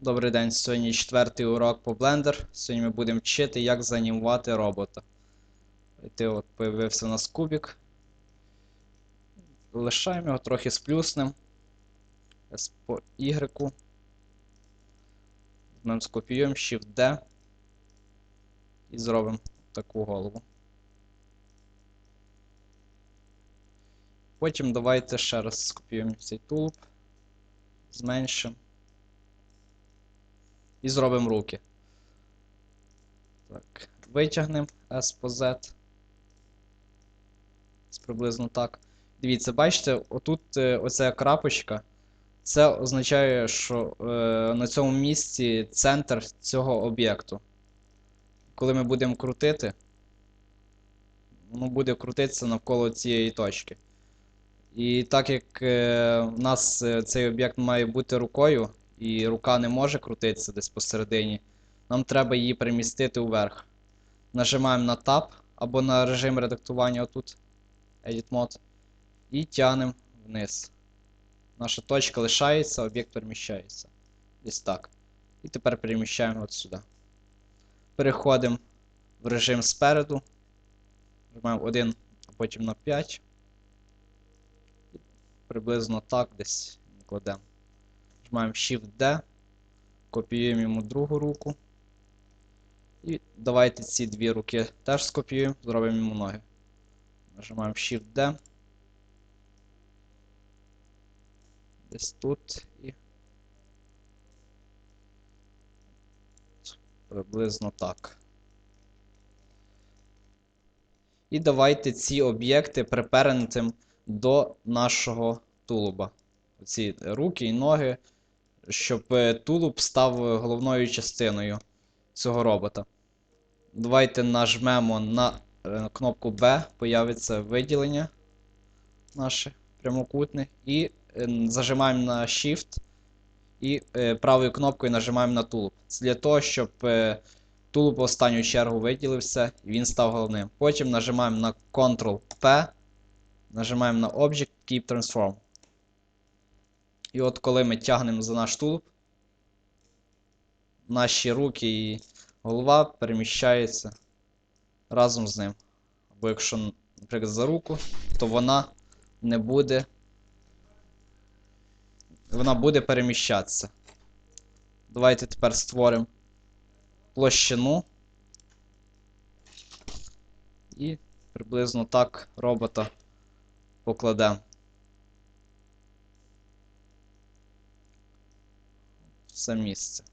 Добрий день, сьогодні четвертий урок по Blender. Сьогодні ми будемо вчити, як занімувати робота. Ти от появився у нас кубик. Лишаємо його трохи сплюснем. С по Y. Ми скопіюємо Shift-D і зробимо таку голову. Потім давайте ще раз скопіюємо цей тулуб. Зменшимо. І зробимо руки. Так, витягнемо S по Z. Ось Приблизно так. Дивіться, бачите, отут е, оця крапочка. Це означає, що е, на цьому місці центр цього об'єкту. Коли ми будемо крутити, воно буде крутитися навколо цієї точки. І так як е, в нас е, цей об'єкт має бути рукою, і рука не може крутитися десь посередині, нам треба її перемістити вверх. Нажимаємо на Tab або на режим редактування отут, Edit Mode, і тягнемо вниз. Наша точка лишається, об'єкт переміщається. Десь так. І тепер переміщаємо от сюди. Переходимо в режим спереду. Нажимаємо 1, а потім на 5. Приблизно так десь кладемо. Нажимаємо Shift-D, копіюємо йому другу руку. І давайте ці дві руки теж скопіюємо, зробимо йому ноги. Нажимаємо Shift-D. Десь тут і. Приблизно так. І давайте ці об'єкти припернемо до нашого тулуба. Ці руки і ноги, щоб е, тулуб став головною частиною цього робота. Давайте нажмемо на е, кнопку B, появиться виділення наше прямокутне. І е, зажимаємо на Shift і правою кнопкою нажимаємо на тулуб. Це для того, щоб тулуб в останню чергу виділився і він став головним. Потім нажимаємо на Ctrl-P, нажимаємо на Object Keep Transform. І от коли ми тягнемо за наш тулуб, наші руки і голова переміщаються разом з ним. Або якщо, наприклад, за руку, то вона не буде. Вона буде переміщатися. Давайте тепер створимо площину. І приблизно так робота покладемо. Все місце.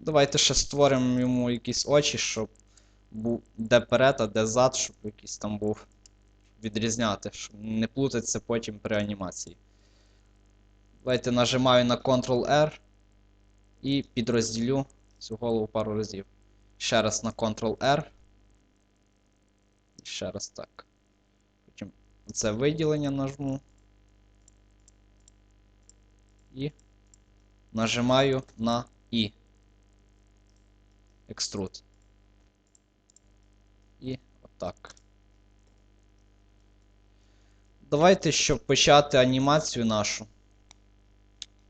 Давайте ще створимо йому якісь очі, щоб був де перед, а де зад, щоб якийсь там був відрізняти, щоб не плутатися потім при анімації. Давайте нажимаю на Ctrl-R і підрозділю цю голову пару разів. Ще раз на Ctrl-R. І ще раз так. Потім це виділення нажму. І нажимаю на І. Extrude. І отак. Давайте, щоб почати анімацію нашу,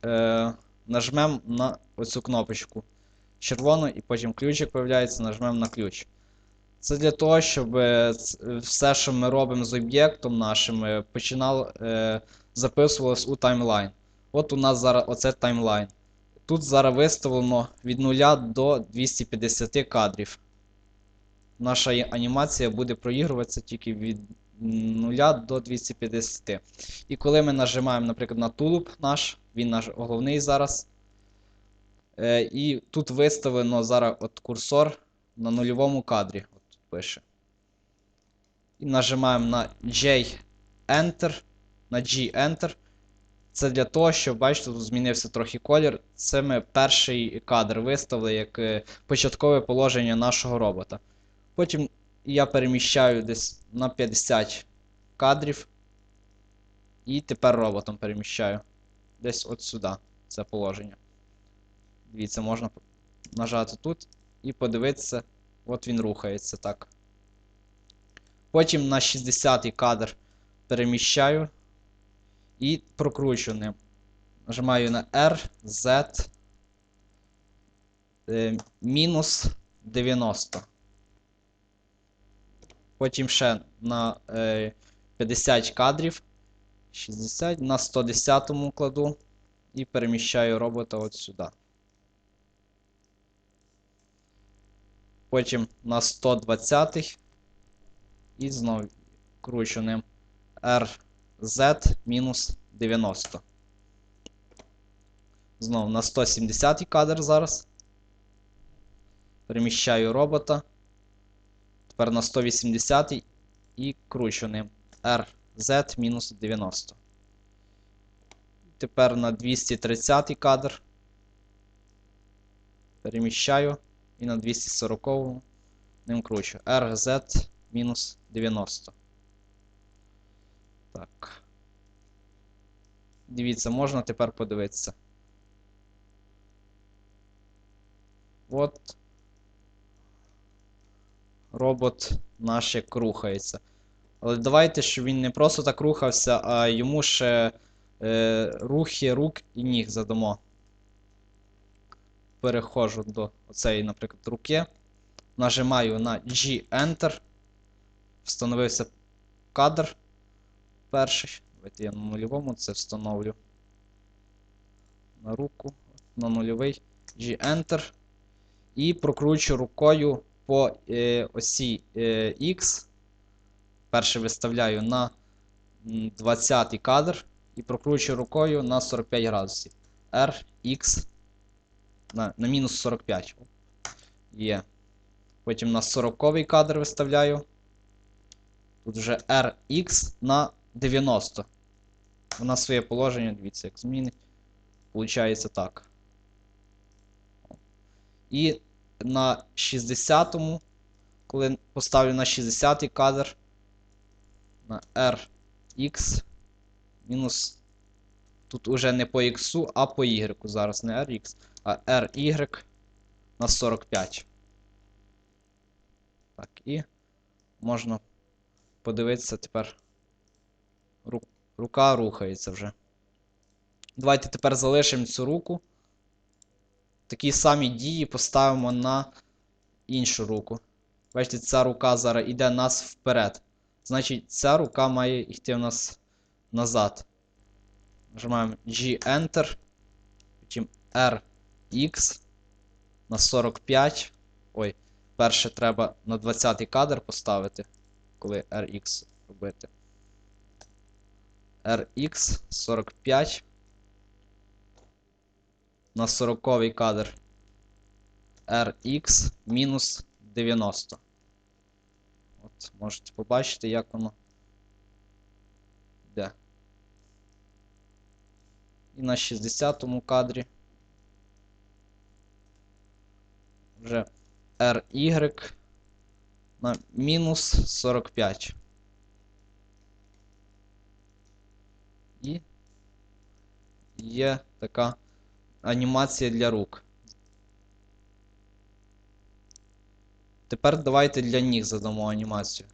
е, нажмемо на оцю кнопочку червону, і потім ключик появляється, нажмемо на ключ. Це для того, щоб е, все, що ми робимо з об'єктом нашим, е, починало, е, записувалось у таймлайн. От у нас зараз оце таймлайн. Тут зараз виставлено від 0 до 250 кадрів. Наша анімація буде проігруватися тільки від 0 до 250. І коли ми нажимаємо, наприклад, на тулуб наш, він наш головний зараз. Е, і тут виставлено зараз от курсор на нульовому кадрі. От пише. І нажимаємо на J Enter, на G Enter. Це для того, щоб, бачите, тут змінився трохи колір. Це ми перший кадр виставили як е, початкове положення нашого робота. Потім я переміщаю десь на 50 кадрів. І тепер роботом переміщаю. Десь от сюди це положення. Дивіться, можна нажати тут і подивитися, от він рухається так. Потім на 60-й кадр переміщаю і прокручене. Нажимаю на R, Z е, мінус 90. Потім ще на е, 50 кадрів. 60 на 110 кладу і переміщаю робота от сюди. Потім на 120 і знову кручу R Z-90. Знову на 170 кадр зараз. Переміщаю робота. Тепер на 180 і кручу ним. RZ-90. Тепер на 230 кадр. Переміщаю. І на 240 ним кручу. RZ-90. Так. Дивіться, можна тепер подивитися. От. Робот наш як рухається. Але давайте, щоб він не просто так рухався, а йому ще е, рухи рук і ніг задамо. Переходжу до оцеї, наприклад, руки. Нажимаю на G-Enter. Встановився кадр перший. Давайте я на нульовому це встановлю. На руку. На нульовий. G-Enter. І прокручу рукою по е, осі е, X. Перше виставляю на 20 кадр. І прокручую рукою на 45 градусів. RX на, на мінус 45. Є. Потім на 40 кадр виставляю. Тут вже RX на 90. Вона своє положення, дивіться, як змінить. Получається так. І на 60-му, коли поставлю на 60-й кадр, на RX мінус. Тут уже не по X, а по Y. Зараз не RX, а RY на 45. Так, і можна подивитися тепер. Рука рухається вже. Давайте тепер залишимо цю руку. Такі самі дії поставимо на іншу руку. Бачите, ця рука зараз йде нас вперед. Значить, ця рука має йти в нас назад. Нажимаємо G-Enter. Потім RX на 45. Ой, перше треба на 20 кадр поставити, коли RX робити. RX 45. На 40 кадр RX мінус 90. От, можете побачити, як воно йде. І на 60-му кадрі вже RY на мінус 45. І є така анімація для рук. Тепер давайте для ніг задамо анімацію.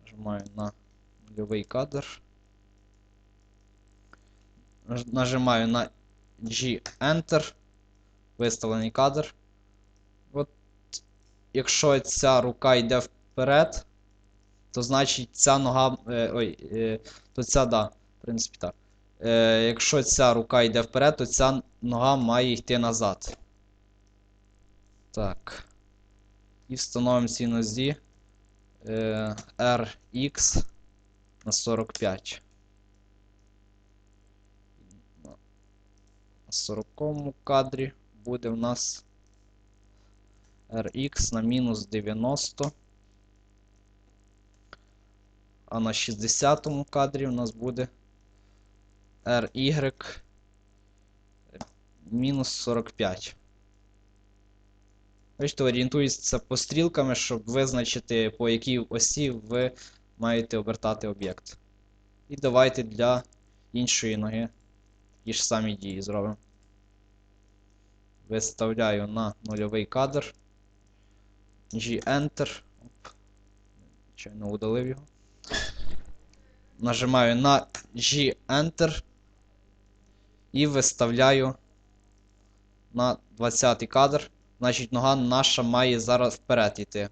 Нажимаю на нульовий кадр. Нажимаю на G-Enter. Виставлений кадр. От, якщо ця рука йде вперед, то значить ця нога. Е, ой, е, то ця, да, в принципі, так. Е, якщо ця рука йде вперед, то ця нога має йти назад. Так. І встановимо ці нозі е, RX на 45. На 40 кадрі буде у нас RX на мінус 90. А на 60 кадрі у нас буде RY мінус 45. Бачите, орієнтується по стрілками, щоб визначити, по якій осі ви маєте обертати об'єкт. І давайте для іншої ноги ті ж самі дії зробимо. Виставляю на нульовий кадр. G-Enter. Звичайно, удалив його. Нажимаю на G-Enter. І виставляю на 20 кадр. Значить, нога наша має зараз вперед йти.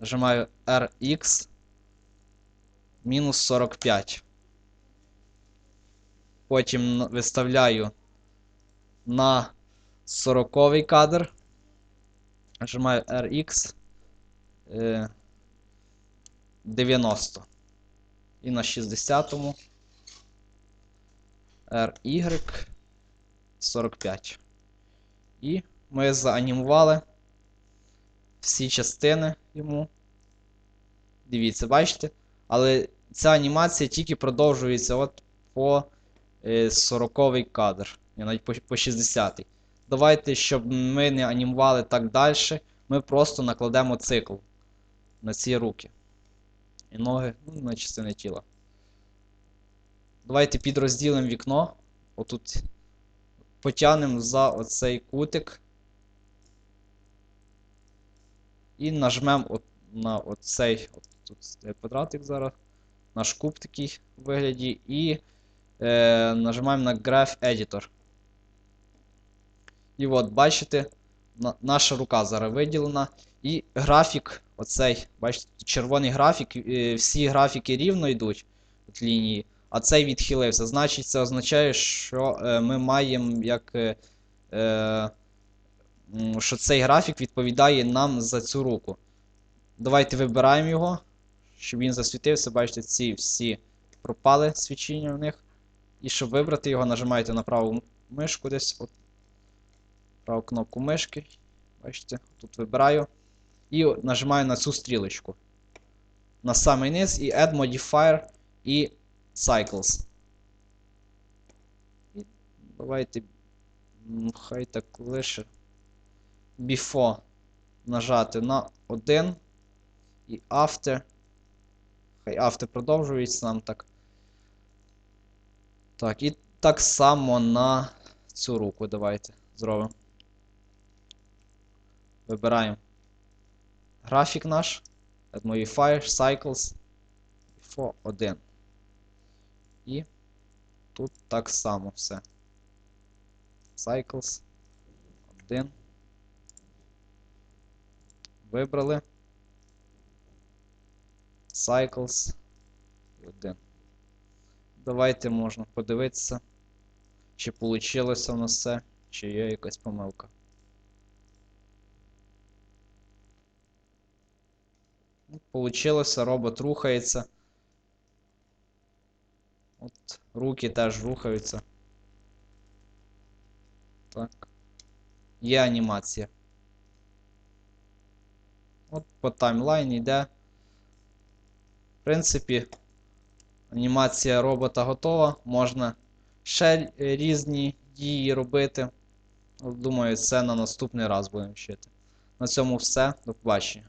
Нажимаю RX мінус 45. Потім виставляю на 40 кадр. Нажимаю RX е, 90. І на 60-му RY 45. І ми заанімували всі частини йому. Дивіться, бачите? Але ця анімація тільки продовжується от по е, 40 кадр. Ні, навіть по, по 60. Давайте, щоб ми не анімували так далі, ми просто накладемо цикл на ці руки. І ноги, ну, на частини тіла. Давайте підрозділимо вікно. Отут потягнемо за оцей кутик. І нажмемо на оцей тут квадратик зараз. Наш куб такий у вигляді. І е, нажимаємо на Graph Editor. І от, бачите, на, наша рука зараз виділена. І графік, оцей, бачите, червоний графік, е, всі графіки рівно йдуть от лінії, а цей відхилився. Значить, це означає, що е, ми маємо як. Е, е, що цей графік відповідає нам за цю руку. Давайте вибираємо його, щоб він засвітився. Бачите, ці всі пропали свічення в них. І щоб вибрати його, нажимаєте на праву мишку десь. От, праву кнопку мишки. Бачите, тут вибираю. І нажимаю на цю стрілочку. На самий низ і Add Modifier і Cycles. І давайте. Хай так лише. Before нажати на 1 і after. Хай after продовжується нам так. Так, і так само на цю руку давайте зробимо. Вибираємо графік наш. Modifier, Cycles. Before 1. І тут так само все. Cycles. 1. Вибрали. Cycles. Один. Давайте можна подивитися, чи вийшло в нас все, чи є якась помилка. Ну, Получилося, робот рухається. От, руки теж рухаються. Так. Є анімація. От по таймлайні йде. В принципі, анімація робота готова. Можна ще різні дії робити. Думаю, це на наступний раз будемо вчити. На цьому все. До побачення.